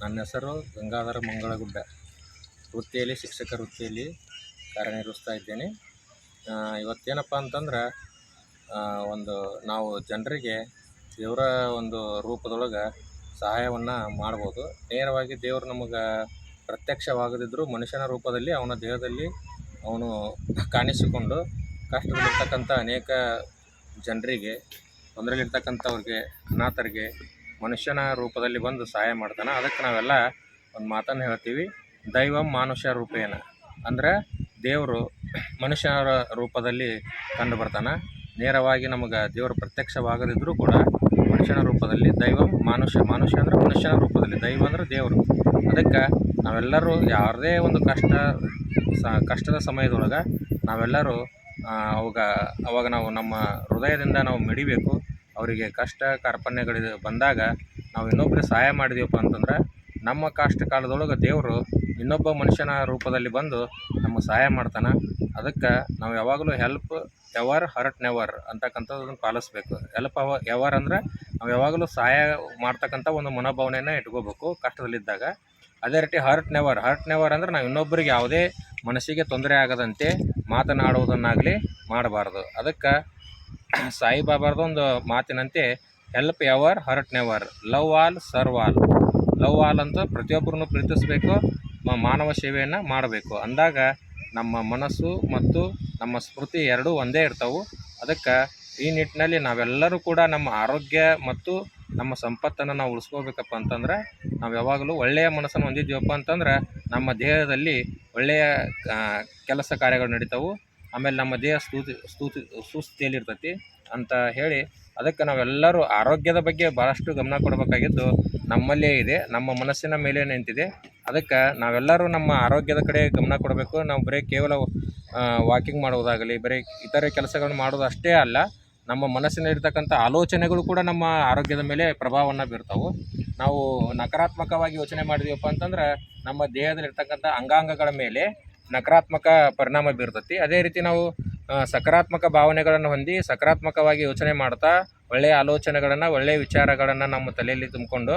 ನನ್ನ ಹೆಸರು ಗಂಗಾಧರ ಮಂಗಳಗುಡ್ಡ. ವೃತ್ತಿಯಲ್ಲಿ ಶಿಕ್ಷಕ ವೃತ್ತಿಯಲ್ಲಿ ಕಾರ್ಯನಿರ್ವಹಿಸ್ತಾ ಇದ್ದೇನೆ. ಇವತ್ತೇನಪ್ಪ ಅಂತಂದ್ರೆ ಒಂದು ನಾವು ಜನರಿಗೆ ದೇವರ ಒಂದು ರೂಪದೊಳಗೆ ಸಹಾಯವನ್ನು ಮಾಡ್ಬೋದು. ನೇರವಾಗಿ ದೇವರು ನಮಗೆ ಪ್ರತ್ಯಕ್ಷವಾಗದಿದ್ದರೂ ಮನುಷ್ಯನ ರೂಪದಲ್ಲಿ ಅವನ ದೇಹದಲ್ಲಿ ಅವನು ಕಾಣಿಸಿಕೊಂಡು ಕಷ್ಟದಲ್ಲಿರ್ತಕ್ಕಂಥ ಅನೇಕ ಜನರಿಗೆ, ತೊಂದರೆಯಲ್ಲಿರ್ತಕ್ಕಂಥವ್ರಿಗೆ, ಅನಾಥರಿಗೆ ಮನುಷ್ಯನ ರೂಪದಲ್ಲಿ ಬಂದು ಸಹಾಯ ಮಾಡ್ತಾನೆ. ಅದಕ್ಕೆ ನಾವೆಲ್ಲ ಒಂದು ಮಾತನ್ನು ಹೇಳ್ತೀವಿ. ದೈವಂ ಮಾನುಷ ರೂಪೇನ. ಅಂದ್ರೆ ದೇವರು ಮನುಷ್ಯನ ರೂಪದಲ್ಲಿ ಕಂಡು ಬರ್ತಾನೆ. ನೇರವಾಗಿ ನಮಗೆ ದೇವರು ಪ್ರತ್ಯಕ್ಷವಾಗದಿದ್ದರೂ ಕೂಡ ಮನುಷ್ಯನ ರೂಪದಲ್ಲಿ ದೈವಂ ಮಾನುಷ್ಯ. ಮಾನುಷ್ಯ ಅಂದ್ರೆ ಮನುಷ್ಯನ ರೂಪದಲ್ಲಿ, ದೈವ ಅಂದ್ರೆ ದೇವರು. ಅದಕ್ಕೆ ನಾವೆಲ್ಲರೂ ಯಾವುದೇ ಒಂದು ಕಷ್ಟ, ಸ, ಕಷ್ಟದ ಸಮಯದೊಳಗೆ ನಾವೆಲ್ಲರೂ ಅವಾಗ ಅವಾಗ ನಾವು ನಮ್ಮ ಹೃದಯದಿಂದ ನಾವು ಮಿಡಿಬೇಕು. ಅವರಿಗೆ ಕಷ್ಟ ಕಾರ್ಪಣ್ಯಗಳು ಬಂದಾಗ ನಾವು ಇನ್ನೊಬ್ರಿಗೆ ಸಹಾಯ ಮಾಡಿದೀವಪ್ಪ ಅಂತಂದ್ರೆ ನಮ್ಮ ಕಷ್ಟ ಕಾಲದೊಳಗೆ ದೇವರು ಇನ್ನೊಬ್ಬ ಮನುಷ್ಯನ ರೂಪದಲ್ಲಿ ಬಂದು ನಮಗೆ ಸಹಾಯ ಮಾಡ್ತಾನೆ. ಅದಕ್ಕೆ ನಾವು ಯಾವಾಗಲೂ ಹೆಲ್ಪ್ ಎವರ್ ಹರ್ಟ್ ನೆವರ್ ಅಂತಕ್ಕಂಥದ್ದನ್ನು ಪಾಲಿಸ್ಬೇಕು. ಹೆಲ್ಪ್ ಅವ ಎವರ್ ಅಂದ್ರೆ ನಾವು ಯಾವಾಗಲೂ ಸಹಾಯ ಮಾಡ್ತಕ್ಕಂಥ ಒಂದು ಮನೋಭಾವನೆಯನ್ನು ಇಟ್ಕೋಬೇಕು ಕಷ್ಟದಲ್ಲಿದ್ದಾಗ. ಅದೇ ರೀತಿ ಹರ್ಟ್ ನೆವರ್ ಹರ್ಟ್ ನೆವರ್ ಅಂದ್ರೆ ನಾವು ಇನ್ನೊಬ್ಬರಿಗೆ ಯಾವುದೇ ಮನಸ್ಸಿಗೆ ತೊಂದರೆ ಆಗದಂತೆ ಮಾತನಾಡುವುದನ್ನಾಗಲಿ ಮಾಡಬಾರ್ದು. ಅದಕ್ಕೆ ಸಾಯಿಬಾಬಾರ್ದು ಒಂದು ಮಾತಿನಂತೆ help ever hurt never love all serve all love all ಅಂತ ಪ್ರತಿಯೊಬ್ಬರನ್ನು ಪ್ರೀತಿಸಬೇಕು ಮಾನವ ಸೇವೆಯನ್ನು ಮಾಡಬೇಕು. ಅಂದಾಗ ನಮ್ಮ ಮನಸ್ಸು ಮತ್ತು ನಮ್ಮ ಸ್ಮೃತಿ ಎರಡೂ ಒಂದೇ ಇರ್ತವೆ. ಅದಕ್ಕೆ ಈ ನಿಟ್ಟಿನಲ್ಲಿ ನಾವೆಲ್ಲರೂ ಕೂಡ ನಮ್ಮ ಆರೋಗ್ಯ ಮತ್ತು ನಮ್ಮ ಸಂಪತ್ತನ್ನು ನಾವು ಉಳಿಸ್ಕೋಬೇಕಪ್ಪ ಅಂತಂದ್ರೆ, ನಾವು ಯಾವಾಗಲೂ ಒಳ್ಳೆಯ ಮನಸ್ಸನ್ನು ಹೊಂದಿದ್ದೀವಪ್ಪ ಅಂತಂದ್ರೆ, ನಮ್ಮ ದೇಹದಲ್ಲಿ ಒಳ್ಳೆಯ ಕೆಲಸ ಕಾರ್ಯಗಳು ನಡೀತಾವೆ. ಆಮೇಲೆ ನಮ್ಮ ದೇಹ ಸ್ತೂತಿ ಸ್ತೂತಿ ಸುಸ್ಥಿತಿಯಲ್ಲಿ ಇರ್ತೈತಿ ಅಂತ ಹೇಳಿ ಅದಕ್ಕೆ ನಾವೆಲ್ಲರೂ ಆರೋಗ್ಯದ ಬಗ್ಗೆ ಭಾಳಷ್ಟು ಗಮನ ಕೊಡಬೇಕಾಗಿದ್ದು ನಮ್ಮಲ್ಲೇ ಇದೆ, ನಮ್ಮ ಮನಸ್ಸಿನ ಮೇಲೆ ನಿಂತಿದೆ. ಅದಕ್ಕೆ ನಾವೆಲ್ಲರೂ ನಮ್ಮ ಆರೋಗ್ಯದ ಕಡೆ ಗಮನ ಕೊಡಬೇಕು. ನಾವು ಬರೀ ಕೇವಲ ವಾಕಿಂಗ್ ಮಾಡೋದಾಗಲಿ ಬರೀ ಇತರೆ ಕೆಲಸಗಳನ್ನು ಮಾಡೋದು ಅಷ್ಟೇ ಅಲ್ಲ, ನಮ್ಮ ಮನಸ್ಸಿನಲ್ಲಿರ್ತಕ್ಕಂಥ ಆಲೋಚನೆಗಳು ಕೂಡ ನಮ್ಮ ಆರೋಗ್ಯದ ಮೇಲೆ ಪ್ರಭಾವವನ್ನು ಬೀರ್ತಾವೆ. ನಾವು ನಕಾರಾತ್ಮಕವಾಗಿ ಯೋಚನೆ ಮಾಡಿದೀವಪ್ಪ ಅಂತಂದ್ರೆ ನಮ್ಮ ದೇಹದಲ್ಲಿರ್ತಕ್ಕಂಥ ಅಂಗಾಂಗಗಳ ಮೇಲೆ ನಕಾರಾತ್ಮಕ ಪರಿಣಾಮ ಬೀರ್ತತಿ. ಅದೇ ರೀತಿ ನಾವು ಸಕಾರಾತ್ಮಕ ಭಾವನೆಗಳನ್ನು ಹೊಂದಿ ಸಕಾರಾತ್ಮಕವಾಗಿ ಯೋಚನೆ ಮಾಡ್ತಾ ಒಳ್ಳೆಯ ಆಲೋಚನೆಗಳನ್ನು ಒಳ್ಳೆಯ ವಿಚಾರಗಳನ್ನು ನಮ್ಮ ತಲೆಯಲ್ಲಿ ತುಂಬಿಕೊಂಡು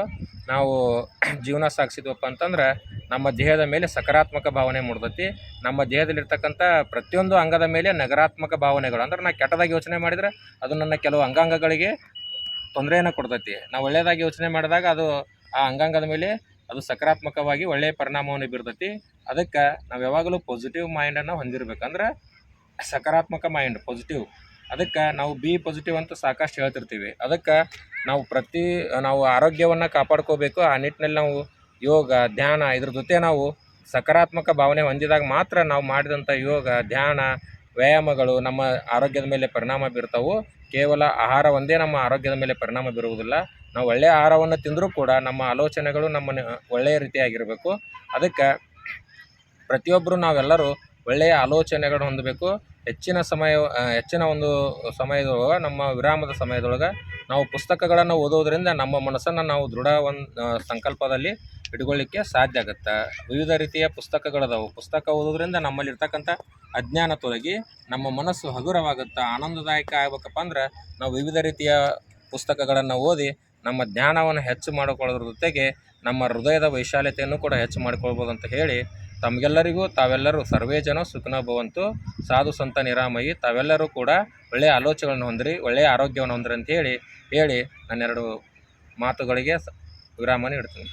ನಾವು ಜೀವನ ಸಾಗಿಸಿದ್ವಪ್ಪ ಅಂತಂದ್ರೆ ನಮ್ಮ ದೇಹದ ಮೇಲೆ ಸಕಾರಾತ್ಮಕ ಭಾವನೆ ಮೂಡ್ತತಿ. ನಮ್ಮ ದೇಹದಲ್ಲಿರ್ತಕ್ಕಂಥ ಪ್ರತಿಯೊಂದು ಅಂಗದ ಮೇಲೆ ನಕಾರಾತ್ಮಕ ಭಾವನೆಗಳು. ಅಂದ್ರೆ ನಾ ಕೆಟ್ಟದಾಗಿ ಯೋಚನೆ ಮಾಡಿದರೆ ಅದು ನನ್ನ ಕೆಲವು ಅಂಗಾಂಗಗಳಿಗೆ ತೊಂದರೆಯನ್ನು ಕೊಡ್ತೈತಿ. ನಾವು ಒಳ್ಳೆಯದಾಗಿ ಯೋಚನೆ ಮಾಡಿದಾಗ ಅದು ಆ ಅಂಗಾಂಗದ ಮೇಲೆ ಅದು ಸಕಾರಾತ್ಮಕವಾಗಿ ಒಳ್ಳೆಯ ಪರಿಣಾಮವನ್ನು ಬೀರ್ತೈತಿ. ಅದಕ್ಕೆ ನಾವು ಯಾವಾಗಲೂ ಪಾಸಿಟಿವ್ ಮೈಂಡನ್ನು ಹೊಂದಿರ್ಬೇಕಂದ್ರೆ ಸಕಾರಾತ್ಮಕ ಮೈಂಡ್ ಪಾಸಿಟಿವ್ ಅದಕ್ಕೆ ನಾವು ಬಿ ಪಾಸಿಟಿವ್ ಅಂತ ಸಾಕಷ್ಟು ಹೇಳ್ತಿರ್ತೀವಿ. ಅದಕ್ಕೆ ನಾವು ಪ್ರತಿ, ನಾವು ಆರೋಗ್ಯವನ್ನು ಕಾಪಾಡ್ಕೋಬೇಕು. ಆ ನಿಟ್ಟಿನಲ್ಲಿ ನಾವು ಯೋಗ, ಧ್ಯಾನ ಇದ್ರ ಜೊತೆ ನಾವು ಸಕಾರಾತ್ಮಕ ಭಾವನೆ ಹೊಂದಿದಾಗ ಮಾತ್ರ ನಾವು ಮಾಡಿದಂಥ ಯೋಗ, ಧ್ಯಾನ, ವ್ಯಾಯಾಮಗಳು ನಮ್ಮ ಆರೋಗ್ಯದ ಮೇಲೆ ಪರಿಣಾಮ ಬೀರ್ತಾವು. ಕೇವಲ ಆಹಾರ ಒಂದೇ ನಮ್ಮ ಆರೋಗ್ಯದ ಮೇಲೆ ಪರಿಣಾಮ ಬೀರುವುದಿಲ್ಲ. ನಾವು ಒಳ್ಳೆಯ ಆಹಾರವನ್ನು ತಿಂದರೂ ಕೂಡ ನಮ್ಮ ಆಲೋಚನೆಗಳು ನಮ್ಮ ನ- ಒಳ್ಳೆಯ ರೀತಿಯಾಗಿರಬೇಕು. ಅದಕ್ಕೆ ಪ್ರತಿಯೊಬ್ಬರು ನಾವೆಲ್ಲರೂ ಒಳ್ಳೆಯ ಆಲೋಚನೆಗಳನ್ನು ಹೊಂದಬೇಕು. ಹೆಚ್ಚಿನ ಸಮಯ ಹೆಚ್ಚಿನ ಒಂದು ಸಮಯದೊಳಗೆ, ನಮ್ಮ ವಿರಾಮದ ಸಮಯದೊಳಗೆ ನಾವು ಪುಸ್ತಕಗಳನ್ನು ಓದೋದರಿಂದ ನಮ್ಮ ಮನಸ್ಸನ್ನು ನಾವು ದೃಢ ಒಂದು ಸಂಕಲ್ಪದಲ್ಲಿ ಇಟ್ಕೊಳ್ಳಿಕ್ಕೆ ಸಾಧ್ಯ ಆಗುತ್ತೆ. ವಿವಿಧ ರೀತಿಯ ಪುಸ್ತಕಗಳದಾವು. ಪುಸ್ತಕ ಓದೋದ್ರಿಂದ ನಮ್ಮಲ್ಲಿರ್ತಕ್ಕಂಥ ಅಜ್ಞಾನ ತೊಲಗಿ ನಮ್ಮ ಮನಸ್ಸು ಹಗುರವಾಗುತ್ತೆ, ಆನಂದದಾಯಕ ಆಗ್ಬೇಕಪ್ಪ ಅಂದ್ರೆ ನಾವು ವಿವಿಧ ರೀತಿಯ ಪುಸ್ತಕಗಳನ್ನು ಓದಿ ನಮ್ಮ ಜ್ಞಾನವನ್ನು ಹೆಚ್ಚು ಮಾಡಿಕೊಳ್ಳೋದ್ರ ಜೊತೆಗೆ ನಮ್ಮ ಹೃದಯದ ವೈಶಾಲ್ಯತೆಯನ್ನು ಕೂಡ ಹೆಚ್ಚು ಮಾಡಿಕೊಳ್ಬೋದು ಅಂತ ಹೇಳಿ ತಮಗೆಲ್ಲರಿಗೂ ತಾವೆಲ್ಲರೂ ಸರ್ವೇ ಜನ ಸುಖನ ಭವಂತು. ಸಾಧು ಸಂತ ನಿರಾಮಯಿ, ತಾವೆಲ್ಲರೂ ಕೂಡ ಒಳ್ಳೆಯ ಆಲೋಚನೆಗಳನ್ನು ಹೊಂದಿರಿ ಒಳ್ಳೆಯ ಆರೋಗ್ಯವನ್ನು ಹೊಂದಿರಿ ಅಂತ ಹೇಳಿ ಹೇಳಿ ನನ್ನೆರಡು ಮಾತುಗಳಿಗೆ ವಿರಾಮ ನೀಡ್ತೀನಿ